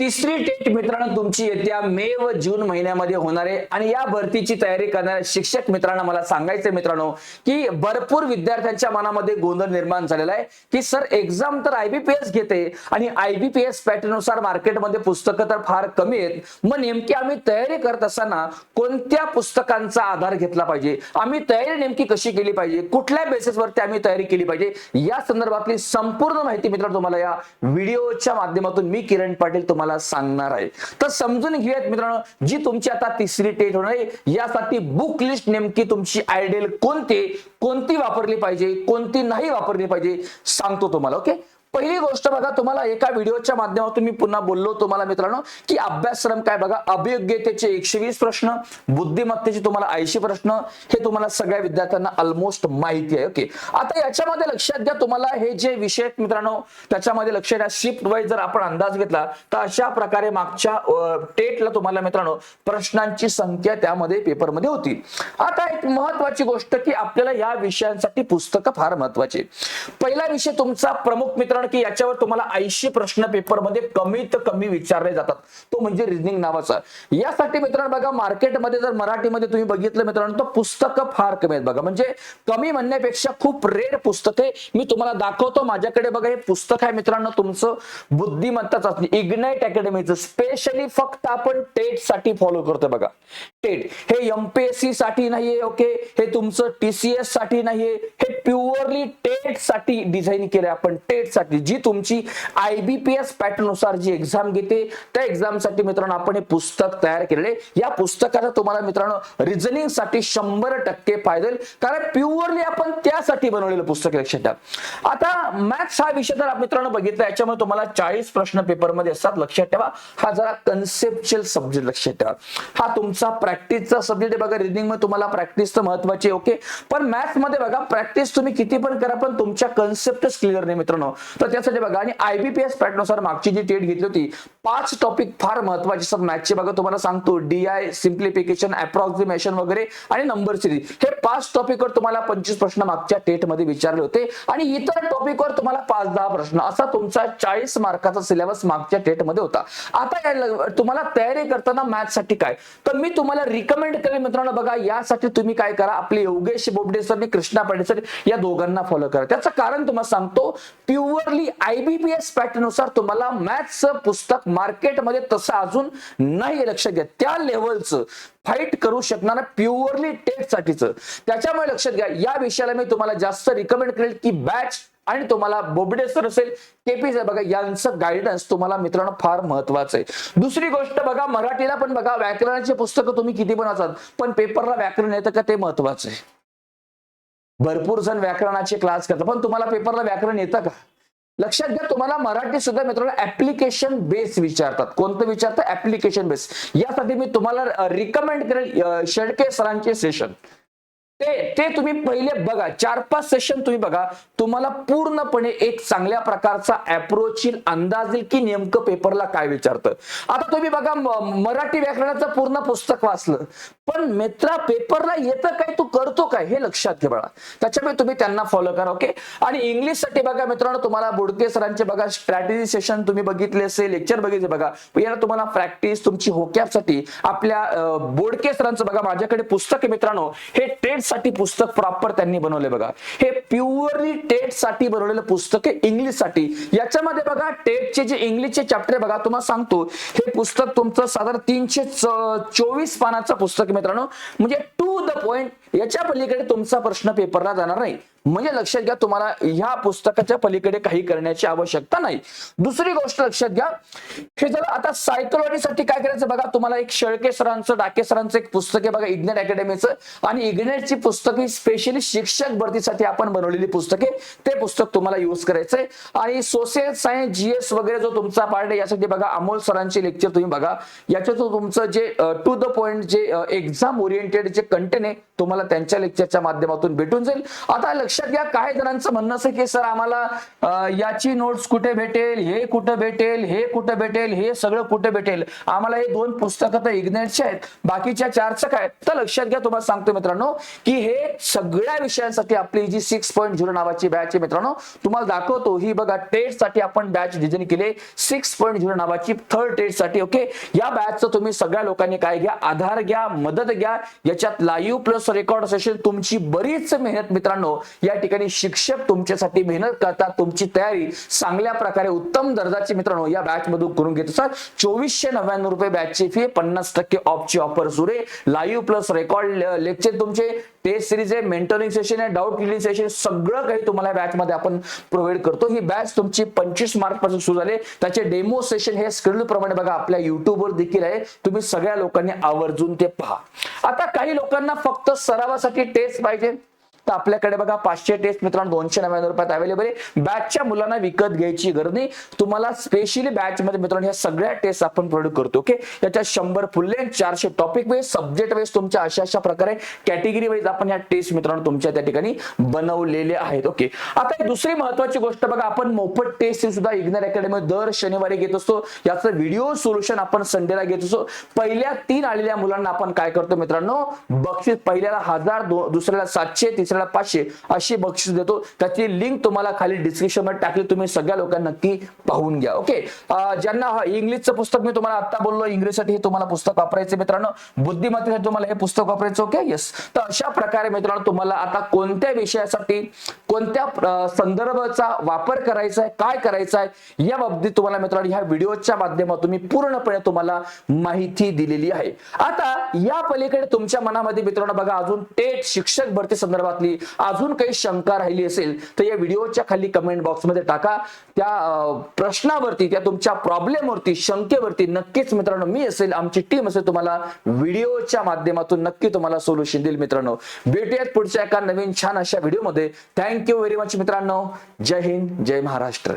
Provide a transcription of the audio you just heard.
तिसरी टेट मित्रांनो तुमची येत्या मे व जून महिन्यामध्ये होणार आहे. आणि या भरतीची तयारी करणाऱ्या शिक्षक मित्रांना मला सांगायचं मित्रांनो की भरपूर विद्यार्थ्यांच्या मनामध्ये गोंधळ निर्माण झालेला आहे की सर एक्झाम तर आयबीपीएस घेते आणि आयबीपीएस पॅटर्ननुसार मार्केटमध्ये पुस्तकं तर फार कमी आहेत. मग नेमकी आम्ही तयारी करत असताना कोणत्या पुस्तकांचा आधार घेतला पाहिजे? आम्ही तयारी नेमकी कशी केली पाहिजे? कुठल्या बेसिसवरती आम्ही तयारी केली पाहिजे? या संदर्भातली संपूर्ण माहिती मित्रांनो तुम्हाला या व्हिडिओच्या माध्यमातून मी किरण पाटील तुम्हाला सांगणार आहे. तर समजून घेऊयात मित्रांनो जी तुमची आता तिसरी टेट होणार आहे यासाठी बुक लिस्ट नेमकी तुमची आयडियल कोणती? कोणती वापरली पाहिजे? कोणती नाही वापरली पाहिजे? सांगतो तुम्हाला ओके पहिली गोष्ट बघा तुम्हाला एका व्हिडिओच्या माध्यमातून मी पुन्हा बोललो तुम्हाला मित्रांनो की अभ्यासक्रम काय बघा अभियोग्यतेचे एकशे वीस प्रश्न बुद्धिमत्तेचे तुम्हाला ऐंशी प्रश्न हे तुम्हाला सगळ्या विद्यार्थ्यांना ऑलमोस्ट माहिती आहे ओके आता याच्यामध्ये लक्षात घ्या तुम्हाला हे जे विषय मित्रांनो त्याच्यामध्ये लक्ष द्या. शिफ्ट वाईज जर आपण अंदाज घेतला तर अशा प्रकारे मागच्या टेटला तुम्हाला मित्रांनो प्रश्नांची संख्या त्यामध्ये पेपरमध्ये होती. आता एक महत्वाची गोष्ट की आपल्याला या विषयांसाठी पुस्तकं फार महत्वाची पहिला विषय तुमचा प्रमुख मित्रांनो की याच्यावर तुम्हाला ऐंशी प्रश्न पेपरमध्ये कमीत कमी विचारले जातात. तो म्हणजे रिझनिंग नावाचा. यासाठी मित्रांनो बघा मार्केटमध्ये जर मराठीमध्ये तुम्ही बघितलं मित्रांनो तर पुस्तकं फार कमी आहेत बघा. म्हणजे कमी म्हणण्यापेक्षा खूप रेड पुस्तके मी तुम्हाला दाखवतो माझ्याकडे बघा हे पुस्तक आहे मित्रांनो तुमचं बुद्धिमत्ता चाचणी इग्नाइट अकॅडमीचं स्पेशली फक्त आपण टेटसाठी फॉलो करतो बघा. टेट हे एमपीएससी साठी नाहीये ओके हे तुमचं टीसीएससाठी नाहीये. हे प्युअरली टेटसाठी डिझाईन केलंय आपण. टेटसाठी. जी तुमची आयबीपीएस पॅटर्ननुसार जी एक्झाम घेते त्या एक्झामसाठी मित्रांनो आपण हे पुस्तक तयार केलेले या पुस्तकाचा तुम्हाला मित्रांनो रिझनिंगसाठी शंभर टक्के फायदा होईल. कारण प्युअरली आपण त्यासाठी बनवलेलं पुस्तक लक्षात ठेवा. आता मॅथ्स हा विषय जर मित्रांनो बघितला याच्यामुळे तुम्हाला चाळीस प्रश्न पेपरमध्ये असतात लक्षात ठेवा. हा जरा कन्सेप्च्युअल सब्जेक्ट लक्षात ठेवा. हा तुमचा प्रॅक्टिसचा सब्जेक्ट आहे बघा रिडिंगमध्ये तुम्हाला प्रॅक्टिस तर महत्वाची ओके पण मॅथ्समध्ये बघा प्रॅक्टिस तुम्ही किती पण करा पण तुमच्या कन्सेप्टच क्लिअर नाही मित्रांनो. तर त्यासाठी बघा आणि आयबीपीएस पॅटर्नुसार मागची जी टेट घेतली होती पाच टॉपिक फार महत्त्वाचे सर मॅथचे बघा तुम्हाला सांगतो डीआय सिम्प्लिफिकेशन अप्रॉक्सिमेशन वगैरे आणि नंबर सिरीज हे पाच टॉपिकवर तुम्हाला पंचवीस प्रश्न मागच्या टेटमध्ये विचारले होते. आणि इतर टॉपिकवर तुम्हाला पाच दहा प्रश्न असा तुमचा चाळीस मार्काचा सिलेबस मागच्या टेटमध्ये होता. आता या- तुम्हाला तयारी करताना मॅथ्ससाठी काय? तर मी तुम्हाला रिकमेंड करेन मित्रांनो बघा यासाठी तुम्ही काय करा आपले योगेश बोबडे सर आणि कृष्णा पाटील सर या दोघांना फॉलो करा. त्याचं कारण तुम्हाला सांगतो प्युअरली आयबीपीएस एसनुसार तुम्हाला मॅथ्सचं पुस्तक मार्केटमध्ये तसं अजून नाही लक्षात घ्या त्या लेवलचं फाईट करू शकणार प्युअरली टेस्ट साठीचं. त्याच्यामुळे लक्षात घ्या या विषयाला मी तुम्हाला जास्त रिकमेंड करेल की बॅच आणि तुम्हाला बोबडे सर असेल केपी सर बघा यांचं गायडन्स तुम्हाला मित्रांनो फार महत्वाचं आहे. दुसरी गोष्ट बघा मराठीला पण बघा व्याकरणाची पुस्तकं तुम्ही किती पण असाल पण पेपरला व्याकरण येतं का ते महत्वाचं आहे. भरपूर जण व्याकरणाचे क्लास करतात पण तुम्हाला पेपरला व्याकरण येतं का? लक्षात घ्या तुम्हाला मराठी सुद्धा मित्रांनो ऍप्लिकेशन बेस विचारतात. कोणतं विचारतं? ऍप्लिकेशन बेस यासाठी मी तुम्हाला रिकमेंड करेल शेडके सरांचे सेशन ते ते तुम्ही पहिले बघा. चार पाच सेशन तुम्ही बघा. तुम्हाला पूर्णपणे एक चांगल्या प्रकारचा अप्रोच येईल अंदाज येईल की नेमकं पेपरला काय विचारतं. आता तुम्ही बघा मराठी व्याकरणाचं पूर्ण पुस्तक वाचलं. पण मित्रा पेपरला येतं काय तू करतो काय हे लक्षात घे बघा त्याच्यामुळे तुम्ही त्यांना फॉलो करा ओके आणि इंग्लिशसाठी बघा मित्रांनो तुम्हाला बोडके सरांचे बघा स्ट्रॅटेजी सेशन तुम्ही बघितले असेल लेक्चर बघितले बघा. याला तुम्हाला प्रॅक्टिस तुमची होक्यासाठी आपल्या बोडके सरांचं बघा माझ्याकडे पुस्तक आहे मित्रांनो. हे ट्रेड साठी पुस्तक प्रॉपर त्यांनी बनवले बघा. हे प्युअरली टेटसाठी बनवलेलं पुस्तक आहे इंग्लिशसाठी याच्यामध्ये बघा टेटचे जे इंग्लिशचे चॅप्टर बघा तुम्हाला सांगतो हे पुस्तक तुमचं साधारण तीनशे चोवीस पानाचं पुस्तक मित्रांनो. म्हणजे टू द पॉइंट याच्या पलीकडे तुमचा प्रश्न पेपरला जाणार नाही. म्हणजे लक्षात घ्या तुम्हाला ह्या पुस्तकाच्या पलीकडे काही करण्याची आवश्यकता नाही. दुसरी गोष्ट लक्षात घ्या हे जर आता सायकोलॉजीसाठी काय करायचं बघा तुम्हाला एक शेळके सरांचं डाके सरांचं एक पुस्तक आहे बघा इग्नेट अकॅडमीचं. आणि इग्नेटची पुस्तक ही स्पेशली शिक्षक भरतीसाठी आपण बनवलेली पुस्तके ते पुस्तक तुम्हाला युज करायचंय. आणि सोशल सायन्स जीएस वगैरे जो तुमचा पार्ट आहे यासाठी बघा अमोल सरांचे लेक्चर तुम्ही बघा. याच्यातून तुमचं जे टू द पॉइंट जे एक्झाम ओरिएंटेड जे कंटेंट आहे तुम्हाला त्यांच्या लेक्चरच्या माध्यमातून भेटून जाईल. आता लक्ष लक्षात घ्या काही जणांचं म्हणणं असं की सर आम्हाला याची नोट्स कुठे भेटेल हे कुठे भेटेल हे कुठे भेटेल हे सगळं कुठे भेटेल? आम्हाला हे दोन पुस्तकं तर इग्नेटचे आहेत बाकीच्या चारचं काय तर लक्षात घ्या तुम्हाला सांगतो मित्रांनो की हे सगळ्या विषयांसाठी आपली जी सिक्स पॉईंट झिरो नावाची बॅच आहे मित्रांनो तुम्हाला दाखवतो ही बघा टेटसाठी आपण बॅच डिझाईन केली सिक्स पॉईंट झिरो नावाची थर्ड टेस्टसाठी ओके या बॅचचं तुम्ही सगळ्या लोकांनी काय घ्या आधार घ्या मदत घ्या याच्यात लाईव्ह प्लस रेकॉर्ड सेशन तुमची बरीच मेहनत मित्रांनो या ठिकाणी शिक्षक तुमच्यासाठी मेहनत करतात तुमची तयारी चांगल्या प्रकारे उत्तम दर्जाची मित्रांनो या बॅच मधून करून घेत असतात. चोवीसशे नव्याण्णव रुपये बॅचची फी पन्नास टक्के ऑफची ऑफर सुरू आहे. लाईव्ह प्लस रेकॉर्ड लेक्चर तुमचे टेस्ट सिरीज आहे मेंटरिंग सेशन आहे डाऊट क्लिनिंग सेशन सगळं काही तुम्हाला बॅच मध्ये आपण प्रोव्हाइड करतो. ही बॅच तुमची पंचवीस मार्च पासून सुरू झाले त्याचे डेमो सेशन हे स्क्रीन प्रमाणे बघा आपल्या युट्यूबवर देखील आहे. तुम्ही सगळ्या लोकांनी आवर्जून ते पहा. आता काही लोकांना फक्त सरावासाठी टेस्ट पाहिजे. तर आपल्याकडे बघा पाचशे टेस्ट मित्रांनो दोनशे नव्याण्णव रुपयात अवेलेबल आहे. बॅचच्या मुलांना विकत घ्यायची गरज नाही. तुम्हाला स्पेशली बॅच मध्ये मित्रांनो ह्या सगळ्या टेस्ट आपण प्रोड्यूस करतो ओके याच्यात शंभर फुल्ले चारशे टॉपिक वाईज सब्जेक्ट वाईज तुमच्या अशा अशा प्रकारे कॅटेगरी वाईज आपण या टेस्ट मित्रांनो तुमच्या त्या ठिकाणी बनवलेले आहेत ओके आता एक दुसरी महत्वाची गोष्ट बघा आपण मोफत टेस्ट सुद्धा इग्नर अकॅडमी दर शनिवारी घेत असतो. याचं व्हिडिओ सोल्युशन आपण संडेला घेत असतो. पहिल्या तीन आलेल्या मुलांना आपण काय करतो मित्रांनो? बक्षीस पहिल्याला हजार दुसऱ्याला सातशे दुसऱ्याला पाचशे अशी बक्षीस देतो. त्याची लिंक तुम्हाला खाली डिस्क्रिप्शनमध्ये टाकली. तुम्ही सगळ्या लोकांना नक्की पाहून घ्या ओके ज्यांना इंग्लिशचं पुस्तक मी तुम्हाला आता बोललो इंग्लिशसाठी हे तुम्हाला पुस्तक वापरायचं मित्रांनो. बुद्धिमत्तेसाठी तुम्हाला हे पुस्तक वापरायचं ओके येस तर अशा प्रकारे मित्रांनो तुम्हाला आता कोणत्या विषयासाठी कोणत्या संदर्भाचा वापर करायचा आहे काय करायचा आहे या बाबतीत तुम्हाला मित्रांनो ह्या व्हिडिओच्या माध्यमातून मी पूर्णपणे तुम्हाला माहिती दिलेली आहे. आता या पलीकडे तुमच्या मनामध्ये मित्रांनो बघा अजून टेट शिक्षक भरती संदर्भात संदर्भातली अजून काही शंका राहिली असेल तर या व्हिडिओच्या खाली कमेंट बॉक्समध्ये टाका. त्या प्रश्नावरती त्या तुमच्या प्रॉब्लेमवरती शंकेवरती नक्कीच मित्रांनो मी असेल आमची टीम असेल तुम्हाला व्हिडिओच्या माध्यमातून नक्की तुम्हाला सोल्युशन देईल मित्रांनो. भेटूयात पुढच्या एका नवीन छान अशा व्हिडिओमध्ये थँक्यू व्हेरी मच मित्रांनो. जय हिंद जय महाराष्ट्र.